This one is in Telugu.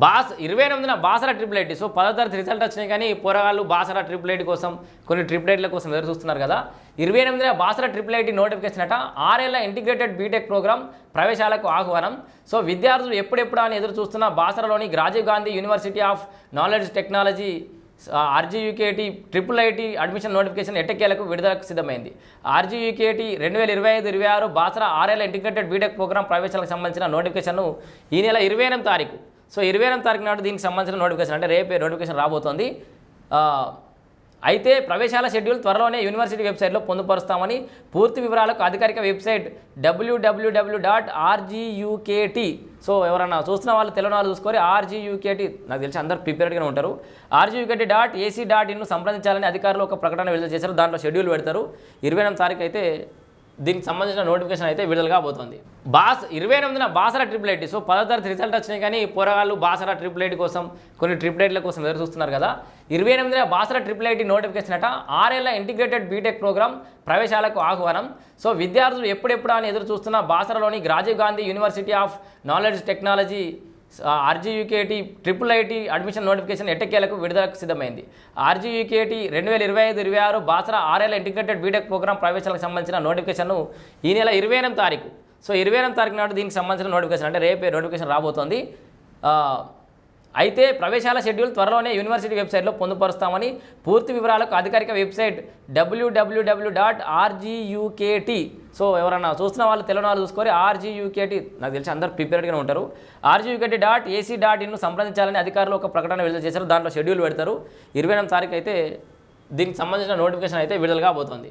బాస్ ఇరవై ఎనిమిదిన బాసరా ట్రిపుల్ ఐటీ సో పదో తరగతి రిజల్ట్ వచ్చినాయి కానీ పోరగాళ్ళు బాసరా ట్రిపుల్ ఐటీ కోసం కొన్ని ట్రిపుల్ ఐటీల కోసం ఎదురు చూస్తున్నారు కదా. ఇరవై ఎనిమిదిన బాసరా ట్రిపుల్ ఐటీ నోటిఫికేషన్ అట. ఆరేళ్ళ ఇంటిగ్రేటెడ్ బీటెక్ ప్రోగ్రామ్ ప్రవేశాలకు ఆహ్వానం. సో విద్యార్థులు ఎప్పుడెప్పుడు అని ఎదురు చూస్తున్న బాసరాలోని Rajiv Gandhi University of Knowledge Technology RGUKT triple IT admission notification ఎట్టకేలకు విడుదలకు సిద్ధమైంది. ఆర్జీయుకేటీ రెండు వేల ఇరవై ఐదు ఇరవై ఆరు బాసరా ఆరేళ్ళ ఇంటిగ్రేటెడ్ బీటెక్ ప్రోగ్రామ్ ప్రవేశాలకు సంబంధించిన నోటిఫికేషన్ను ఈ నెల ఇరవై ఎనిమిది తారీఖు సో ఇరవై ఎనిమిది తారీఖు నాడు దీనికి సంబంధించిన నోటిఫికేషన్ అంటే రేపే నోటిఫికేషన్ రాబోతోంది. అయితే ప్రవేశాల షెడ్యూల్ త్వరలోనే యూనివర్సిటీ వెబ్సైట్లో పొందుపరుస్తామని పూర్తి వివరాలకు అధికారిక website WWW dot RGUKT so ఎవరన్నా చూస్తున్న వాళ్ళు తెలియని వాళ్ళు చూసుకొని ఆర్జీయూకేటీ నాకు తెలిసి అందరూ ప్రిపేర్డ్గానే ఉంటారు. RGUKT dot AC dot in సంప్రదించాలని అధికారులు ఒక ప్రకటన విడుదల చేశారు. దాంట్లో షెడ్యూల్ పెడతారు. ఇరవై ఎనిమిది తారీఖు అయితే దీనికి సంబంధించిన నోటిఫికేషన్ అయితే విడుదల కాబోతోంది. బాస్ ఇరవై ఎనిమిదిన బాసరా ట్రిపుల్ ఐటీ సో పదో తరగతి రిజల్ట్ వచ్చినాయి కానీ పోరగాళ్ళు బాసరా ట్రిపుల్ ఐటీ కోసం కొన్ని ట్రిపుల్ ఐటీల కోసం ఎదురు చూస్తున్నారు కదా. ఇరవై ఎనిమిదిన బాసరా ట్రిపుల్ ఐటీ నోటిఫికేషన్ అట ఆరేళ్ళ ఇంటిగ్రేటెడ్ బీటెక్ ప్రోగ్రామ్ ప్రవేశాలకు ఆహ్వానం. సో విద్యార్థులు ఎప్పుడెప్పుడు అని ఎదురు చూస్తున్న బాసరాలోని Rajiv Gandhi University of Knowledge Technology RGUKT triple IT admission notification ఎట్టకేలకు విడుదలకు సిద్ధమైంది. ఆర్జీయూకేటీ రెండు వేల ఇరవై ఐదు ఇరవై ఆరు బాసరా ఆరేళ్ళ ఇంటిగ్రేటెడ్ బీటెక్ ప్రోగ్రామ్ ప్రవేశాలకు సంబంధించిన నోటిఫికేషన్ను ఈ నెల ఇరవై ఎనిమిది తారీఖు. సో ఇరవై ఎనిమిది తారీఖు నాడు దీనికి సంబంధించిన నోటిఫికేషన్ అంటే రేపే నోటిఫికేషన్ రాబోతోంది. అయితే ప్రవేశాల షెడ్యూల్ త్వరలోనే యూనివర్సిటీ వెబ్సైట్లో పొందుపరుస్తామని పూర్తి వివరాలకు అధికారిక website W W W dot RGUKT so ఎవరన్నా చూస్తున్న వాళ్ళు తెలియని వాళ్ళు చూసుకొని ఆర్జీయూకేటీ నాకు తెలిసి అందరూ ప్రిపేర్డ్గానే ఉంటారు. RGUKT dot AC dot in సంప్రదించాలని అధికారులు ఒక ప్రకటన విడుదల చేశారు. దాంట్లో షెడ్యూల్ పెడతారు. ఇరవై ఎనిమిది తారీఖు అయితే దీనికి సంబంధించిన నోటిఫికేషన్ అయితే విడుదల కాబోతోంది.